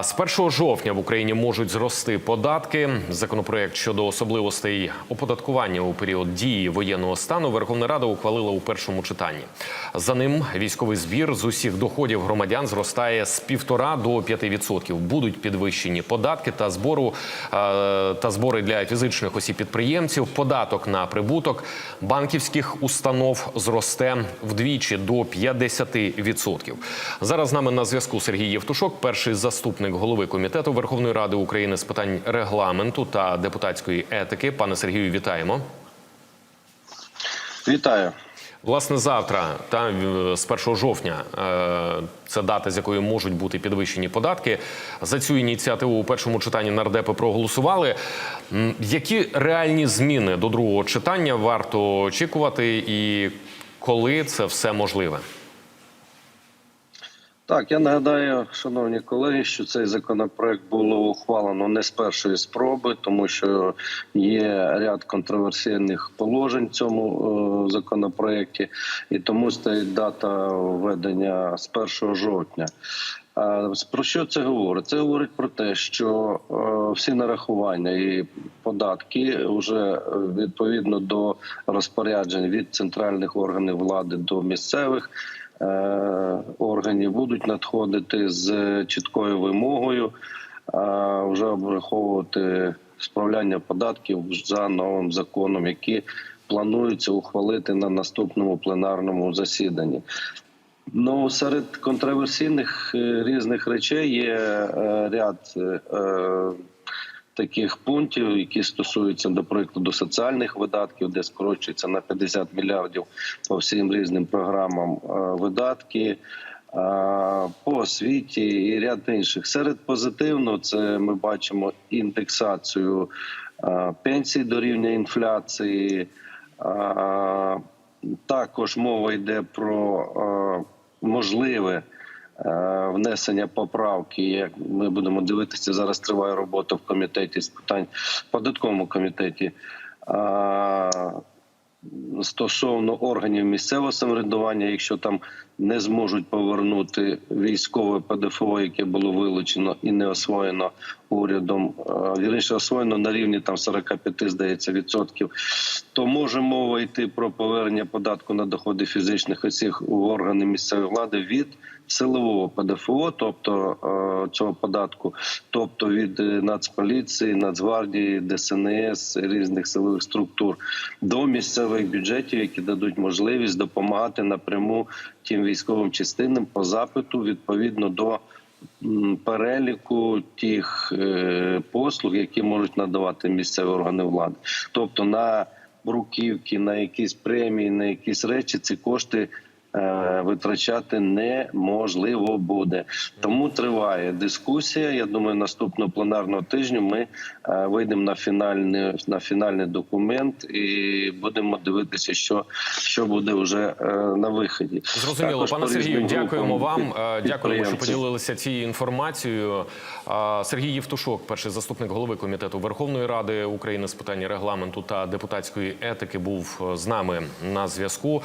З 1 жовтня в Україні можуть зрости податки. Законопроект щодо особливостей оподаткування у період дії воєнного стану Верховна Рада ухвалила у першому читанні. За ним військовий збір з усіх доходів громадян зростає з 1,5 до 5%. Будуть підвищені податки та збору е, та збори для фізичних осіб підприємців. Податок на прибуток банківських установ зросте вдвічі до 50%. Зараз з нами на зв'язку Сергій Євтушок, перший заступник голови комітету Верховної Ради України з питань регламенту та депутатської етики. Пане Сергію, вітаємо. Вітаю. Власне, завтра та е, з 1 жовтня е, це дата, з якої можуть бути підвищені податки. За цю ініціативу у першому читанні нардепи проголосували. Які реальні зміни до другого читання варто очікувати, і коли це все можливе? Так, я нагадаю, шановні колеги, що цей законопроект було ухвалено не з першої спроби, тому що є ряд контроверсійних положень в цьому е, законопроекті, і тому стоїть дата введення з 1 жовтня. А Про що це говорить? Це говорить про те, що е, всі нарахування і податки вже відповідно до розпоряджень від центральних органів влади до місцевих органів будуть надходити з чіткою вимогою е, вже обраховувати справляння податків за новим законом, які планується ухвалити на наступному пленарному засіданні. Ну, серед контроверсійних е, різних речей є е, ряд е, таких пунктів, які стосуються, до прикладу, соціальних видатків, де скорочується на 50 мільярдів по всім різним програмам е, видатки. е, По освіті і ряд інших серед позитивного, це ми бачимо індексацію е, пенсій до рівня інфляції. Також мова йде про можливе внесення поправки. Як ми будемо дивитися, зараз триває робота в комітеті з питань податковому комітеті. е, Стосовно органів місцевого самоврядування, якщо там не зможуть повернути військове ПДФО, яке було вилучено і не освоєно урядом, е, вірніше освоєно на рівні там 45, здається, відсотків, то може мова йти про повернення податку на доходи фізичних осіб у органи місцевої влади від силового ПДФО, тобто е, цього податку, тобто від е, Нацполіції, Нацгвардії, ДСНС, різних силових структур до місцевих бюджетів, які дадуть можливість допомагати напряму тим військовим частинам по запиту відповідно до переліку тих е, послуг, які можуть надавати місцеві органи влади, тобто на бруківки, на якісь премії, на якісь речі ці кошти. Е, Витрачати неможливо буде, тому триває дискусія. Я думаю, наступного пленарного тижня ми е, вийдемо на фінальний на фінальний документ і будемо дивитися, що, що буде вже е, на виході. Зрозуміло, Також пане Сергію, дякуємо вам. Дякуємо, що поділилися цією інформацією. Сергій Євтушок, перший заступник голови комітету Верховної Ради України з питань регламенту та депутатської етики, був з нами на зв'язку.